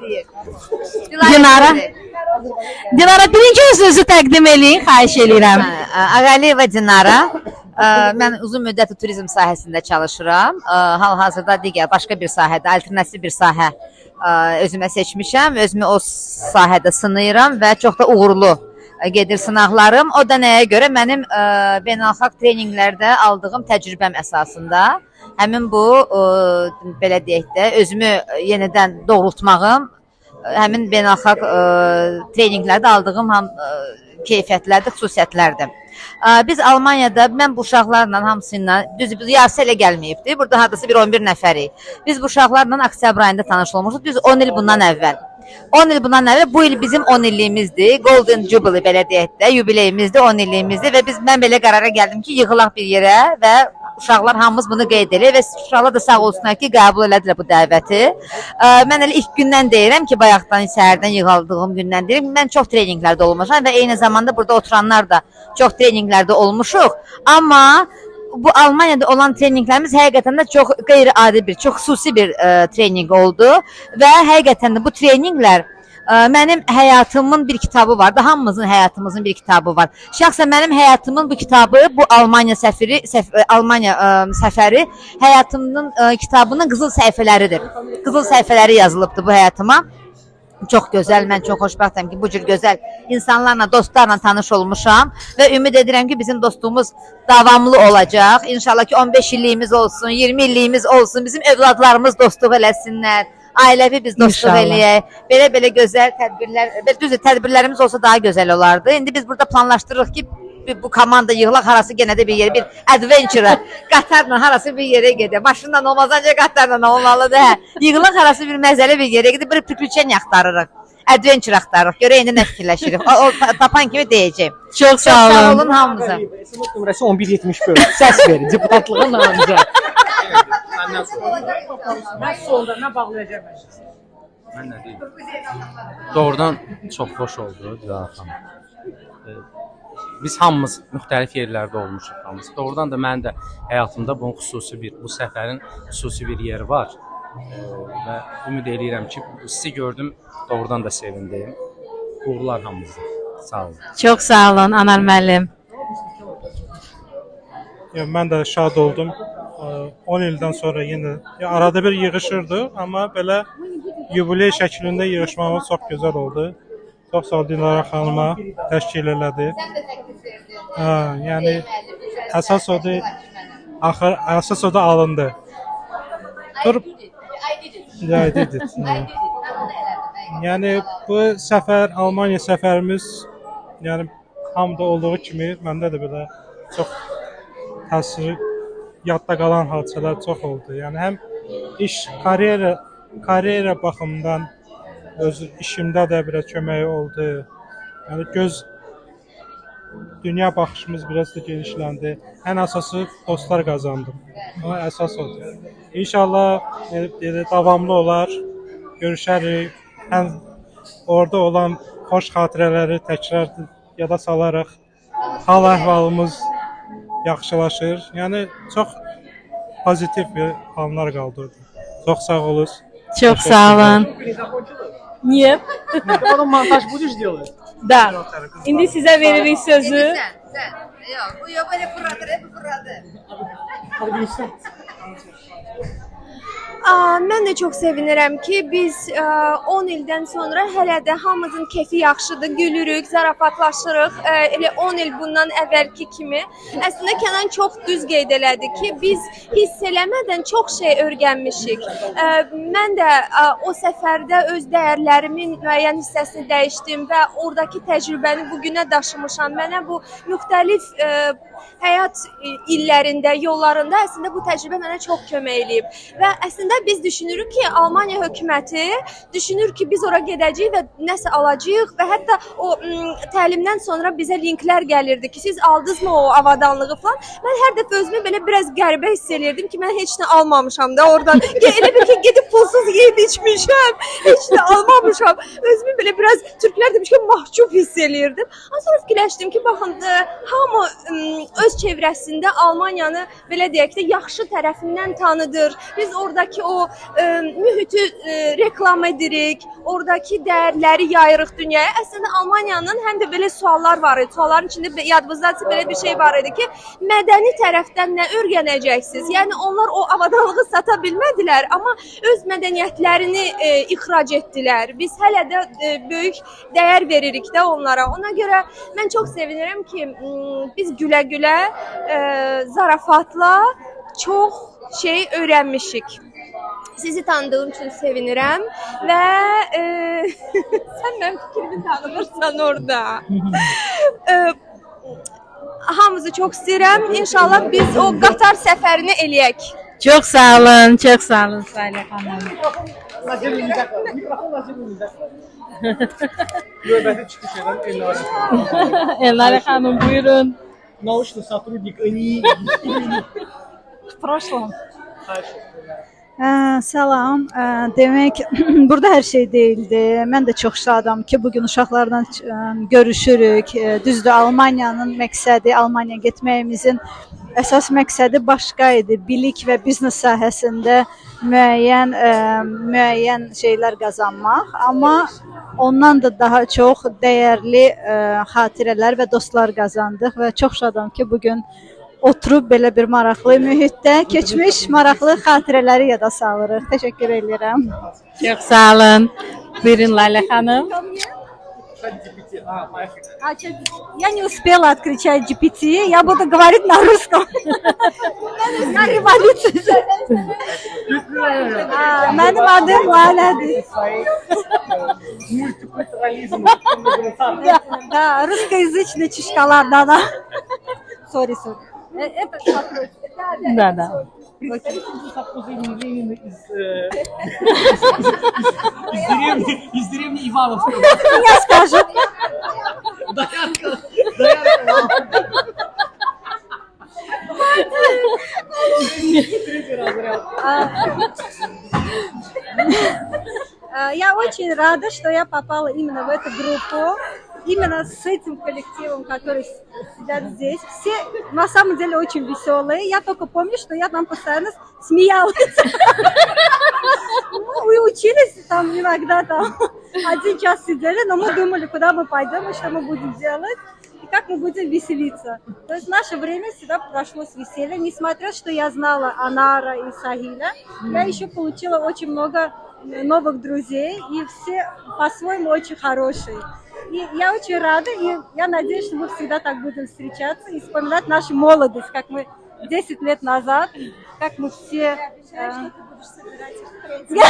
deyir. Dinara. Dilara birinci özünüzü təqdim eləyin, xahiş eləyirəm. Ağaliyeva Dinara. Mən uzun müddət turizm sahəsində çalışıram. Hal-hazırda digər başqa bir sahədə, alternativ bir sahə özümə seçmişəm. Özümü o sahədə sınayıram və çox da uğurlu gedir sınaqlarım. O da nəyə görə? Mənim ə, beynəlxalq treninqlərdə aldığım təcrübəm əsasında həmin bu ə, belə deyək də özümü yenidən doğrultmağım həmin beynəlxalq ə, treninqlərdə aldığım ham ə, keyfiyyətlərdir, xüsusiyyətlərdir. Biz Almaniyada mən bu uşaqlarla hamısı ilə düz biz yarısı elə gəlməyibdi. Burada hardasa bir 11 nəfərik. Biz bu uşaqlarla oktyabr ayında tanış olmuşuq. Düz 10 il bundan əvvəl. 10 il bundan əvvəl bu il bizim 10 illiyimizdir. Golden Jubilee də, yubileyimizdir, 10 illiyimizdir və biz mən belə qərara gəldim ki, yığılaq bir yerə və uşaqlar hamımız bunu qeyd edir və uşaqlar da sağ olsunlar ki, qəbul elədilər bu dəvəti. Ə, Mən elə ilk gündən deyirəm ki, bayaqdan səhərdən yığıldığım gündən deyirəm. Mən çox treninqlərdə olmuşam və eyni zamanda burada oturanlar da çox treninqlərdə olmuşuq. Amma bu Almaniyada olan treninqlərimiz həqiqətən də çox qeyri-adi bir, çox xüsusi bir ə, treninq oldu və həqiqətən də bu treninqlər ə, mənim həyatımın bir kitabı var. Da hamımızın həyatımızın bir kitabı var. Şəxsən mənim həyatımın bu kitabı bu Almaniya səfiri səf Almaniya ə, səfəri həyatımın ə, kitabının qızıl səhifələridir. Qızıl səhifələri yazılıbdı bu həyatıma. Çox gözəl, mən çox xoşbəxtəm ki, bu cür gözəl insanlarla, dostlarla tanış olmuşam və ümid edirəm ki, bizim dostluğumuz davamlı olacaq. İnşallah ki, 15 illiyimiz olsun, 20 illiyimiz olsun, bizim övladlarımız dostluq eləsinlər. Ailəvi biz dostluq İnşallah. eləyək. Belə-belə gözəl tədbirlər, belə düzdür, tədbirlərimiz olsa daha gözəl olardı. İndi biz burada planlaşdırırıq ki, bir, bu komanda yığılaq harası yenə də bir yerə, bir adventure, qatarla harası bir yerə gedə. Maşınla olmaz ancaq qatarla olmalı da. Hə. Yığılaq harası bir məzəli bir yerə gedə, bir pripriçen yaxtarırıq. Adventure axtarırıq. Görək indi nə fikirləşirik. O, o tapan kimi deyəcəm. Çox sağ olun. Çox sağ olun hamınıza. SMS nömrəsi 1174. Səs verin deputatlığa namizə. Məndən sonra. Mən solda nə bağlayacağam məclisə? Mən nə deyim? Doğrudan çox xoş oldu Dilara xanım. Biz hamımız müxtəlif yerlərdə olmuşuq hamımız. Doğrudan da mənim də həyatımda bunun xüsusi bir, bu səfərin xüsusi bir yeri var. Ee, Və ümid eləyirəm ki, sizi gördüm, doğrudan da sevindim. Uğurlar hamımıza. Sağ olun. Çox sağ olun Anar müəllim. Yəni mən də şad oldum. Ə, 10 ildən sonra yenə ya arada bir yığışırdıq, amma belə yubiley şəklində yığışmamız çox gözəl oldu. Çox sağ ol Dilara xanıma təşkil elədi. Hə, yəni əsas odur axır əsas odur alındı. Dur. Ya, did it. Yəni bu səfər Almaniya səfərimiz yəni hamda olduğu kimi məndə də belə çox təsiri yadda qalan hadisələr çox oldu. Yəni həm iş, karyera, karyera baxımından öz işimdə də biraz köməyi oldu. Yəni göz dünya baxışımız biraz da genişləndi. Ən əsası dostlar qazandım. Ona əsas odur. İnşallah belə davamlı olar. Görüşərik. Həm orada olan xoş xatirələri təkrar yada salarıq. Hal əhvalımız yaxşılaşır. Yəni çox pozitiv bir hallar qaldırdı. Çox sağ olun. Çox sağ olun. Niye? Bakalım montaj bu iş diyorlar. Da. Şimdi size veririm sözü. Sen, sen. Yok, bu yobali fırladı, hep fırladı. Hadi gençler. Mən də çox sevinirəm ki, biz ə, 10 ildən sonra hələ də hamımızın kefi yaxşıdır, gülürük, zarafatlaşırıq. Elə 10 il bundan əvvəlki kimi. Əslində Kənan çox düz qeyd elədi ki, biz hiss eləmədən çox şey öyrənmişik. Mən də o səfərdə öz dəyərlərimin müəyyən hissəsini dəyişdim və oradakı təcrübəni bu günə daşımışam. Mənə bu müxtəlif həyat illərində, yollarında əslində bu təcrübə mənə çox kömək eləyib. Və əslində biz düşünürük ki, Almaniya hökuməti düşünür ki, biz ora gedəcəyik və nəsə alacağıq və hətta o ım, təlimdən sonra bizə linklər gəlirdi ki, siz aldınızmı o avadanlığı falan. Mən hər dəfə özümü belə biraz qəribə hiss elirdim ki, mən heç nə almamışam da oradan. Elə bir ki, gedib pulsuz yeyib içmişəm. Heç nə almamışam. Özümü belə biraz türklər demiş ki, mahcup hiss eləyirdim. Amma sonra fikirləşdim ki, baxın, ə, hamı ə, öz çevrəsində Almaniyanı belə deyək də yaxşı tərəfindən tanıdır. Biz oradakı o ə, mühiti ə, reklam edirik, oradakı dəyərləri yayırıq dünyaya. Əslində Almaniyanın həm də belə suallar var idi. Sualların içində yadınızda belə bir şey var idi ki, mədəni tərəfdən nə öyrənəcəksiniz? Yəni onlar o avadanlığı sata bilmədilər, amma öz mədəniyyətlərini e, ixrac etdilər. Biz hələ də e, böyük dəyər veririk də onlara. Ona görə mən çox sevinirəm ki, biz gülə-gülə, e, zarafatla çox şey öyrənmişik. Sizi tanıdığım üçün sevinirəm və e, sən mənim fikrimi tanımırsan orada. e, hamınızı çox istəyirəm. İnşallah biz o qatar səfərini eləyək. Çok sağ olun, çok sağ olun Salih Hanım. Növbəti çıxış edən Elnara. Elnare Hanım buyurun. Научный сотрудник ИНИ. В прошлом. Ə, salam. Ə, demək, burada hər şey deyildi. Mən də çox şadam ki, bu gün uşaqlarla ə, görüşürük. Ə, Düzdür, Almaniyanın məqsədi, Almaniyaya getməyimizin əsas məqsədi başqa idi. Bilik və biznes sahəsində müəyyən ə, müəyyən şeylər qazanmaq, amma ondan da daha çox dəyərli ə, xatirələr və dostlar qazandıq və çox şadam ki, bu gün oturub belə bir maraqlı mühitdə keçmiş maraqlı xatirələri yada salırıq. Təşəkkür edirəm. Çok sağ olun. Buyurun Lale Hanım. Я не успела отключать GPT, я буду говорить на русском. На революции. А, Mənim adım Lalədir. Мультикультурализм. Да, русскоязычный чишкалар, да, да. Сори, сори. Э, Это вопрос. Да, да. Совпадение Ленина из, э, из деревни, из деревни Ивановска. Я скажу. Даянка, Даянка. Третий разряд. А, Я очень рада, что я попала именно в эту группу, именно с этим коллективом, который сидят здесь. Все на самом деле очень веселые. Я только помню, что я там постоянно смеялась. Ну, и учились там иногда там один час сидели, но мы думали, куда мы пойдем и что мы будем делать. И как мы будем веселиться. То есть наше время всегда прошло с веселья. Несмотря, что я знала Анара и Сагиля, я еще получила очень много новых друзей, и все по-своему очень хорошие. И я очень рада, и я надеюсь, что мы всегда так будем встречаться и вспоминать нашу молодость, как мы 10 лет назад, как мы все... э, Я,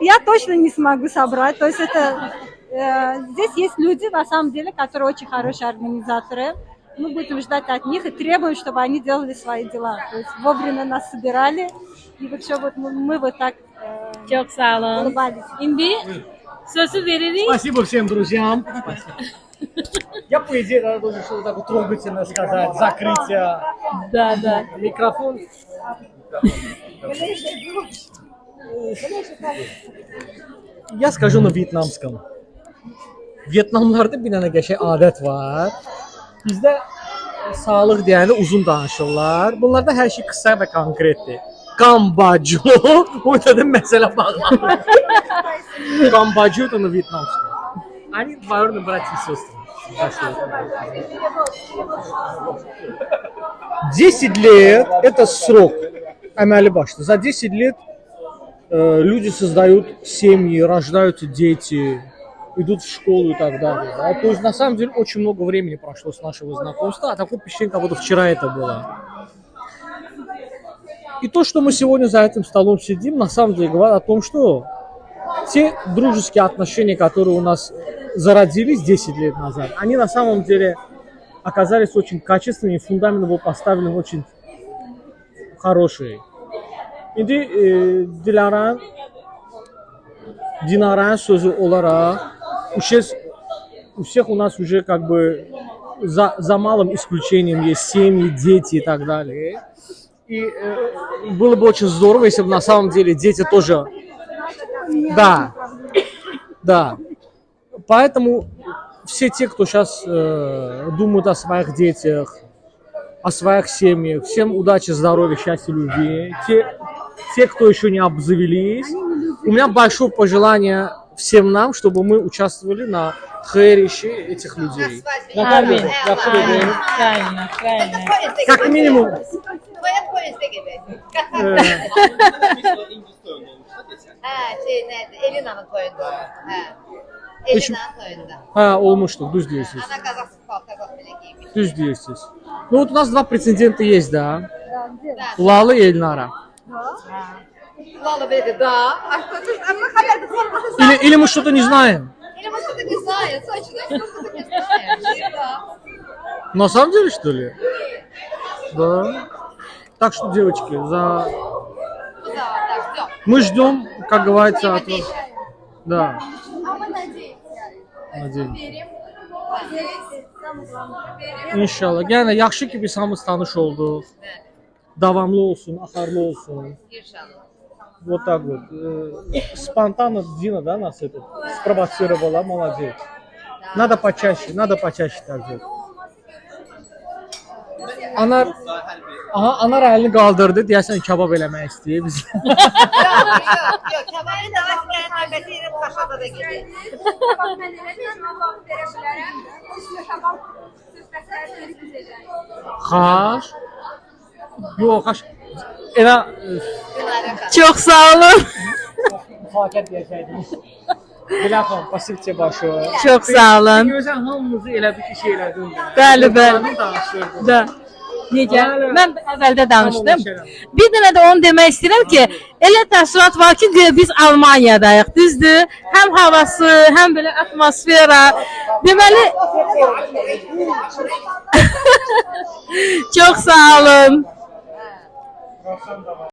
я точно не смогу собрать. То есть это э, здесь есть люди на самом деле, которые очень хорошие организаторы. Мы будем ждать от них и требуем, чтобы они делали свои дела. То есть вовремя нас собирали. И вообще вот мы, мы вот так э, улыбались. Спасибо всем друзьям. Я, по идее, должен что-то так вот трогательно сказать. Закрытие. Да, да. Микрофон. Я скажу на вьетнамском. Vyetnamlarda bir dənə qəşəng adət var. Bizdə sağlıq deyəndə uzun danışırlar. Bunlarda hər şey qısa və konkretdir. Камбаджо. Məsələ bağlanır. Камбаджо это на вьетнамском. Они двоюродные братья и сестры. Спасибо. 10 лет – это срок başlı. За 10 лет э, люди создают семьи, рождаются дети, идут в школу и так далее. да. То есть на самом деле очень много времени прошло с нашего знакомства, а такое впечатление, как будто вчера это было. И то, что мы сегодня за этим столом сидим, на самом деле говорит о том, что те дружеские отношения, которые у нас зародились 10 лет назад, они на самом деле оказались очень качественными, фундамент был поставлен очень хороший. İndi e, Dilara Dinaranın sözü olaraq у всех, у всех у нас уже как бы за, за малым исключением есть семьи, дети и так далее. И э, было бы очень здорово, если бы на самом деле дети тоже... Да. Да. Поэтому все те, кто сейчас э, думают о своих детях, о своих семьях, всем удачи, здоровья, счастья, любви. Те, те, кто еще не обзавелись, у меня большое пожелание всем нам, чтобы мы участвовали на хейрищи этих людей. Правильно, правильно. Как минимум. Elina koyunda. Ha olmuştu düz diyorsunuz. Ana kazak spor kazak Ну вот у нас два прецедента есть, да. Лала и Эльнара. Лала говорит, да. Или мы что-то не знаем. Прямо что ты не заяц, а человек что ты не знаешь. На самом деле, что ли? Да. Так что, девочки, за... Мы ждем, как говорится, от вас. Да. А мы надеемся. Надеемся. İnşallah. Yəni yaxşı ki, biz hamı tanış olduq. Olsun, axarlı olsun. İnşallah. Вот так вот. Э, Спонтанно Дина, да, нас это спровоцировала, молодец. Надо почаще, надо почаще так делать. Anar Aha, anar əlini qaldırdı, deyəsən kebab eləmək istəyir biz. Yox, yox, yox. Kəməri də var, növbəti yerə Paşada da gedir. Kabak ben elə bir kabak verə bilərəm. Üstünə kabak söhbətləri düzəcək. Xaş. Yox, xaş. Xanım. Çok sağ olun. müfakət deyəcəkdiniz. Biləxan, pasivçə başı. Çok sağ olun. Gözəl hamımızı elə bir şey elədin. Bəli, bəli. Danışırdın. Da. Necə? Mən əvvəldə danışdım. Bir dənə də onu demək istəyirəm ki, elə təəssürat var ki, güya biz Almaniyadayıq, düzdür? Həm havası, həm belə atmosfera. Deməli Çox sağ olun. どうも。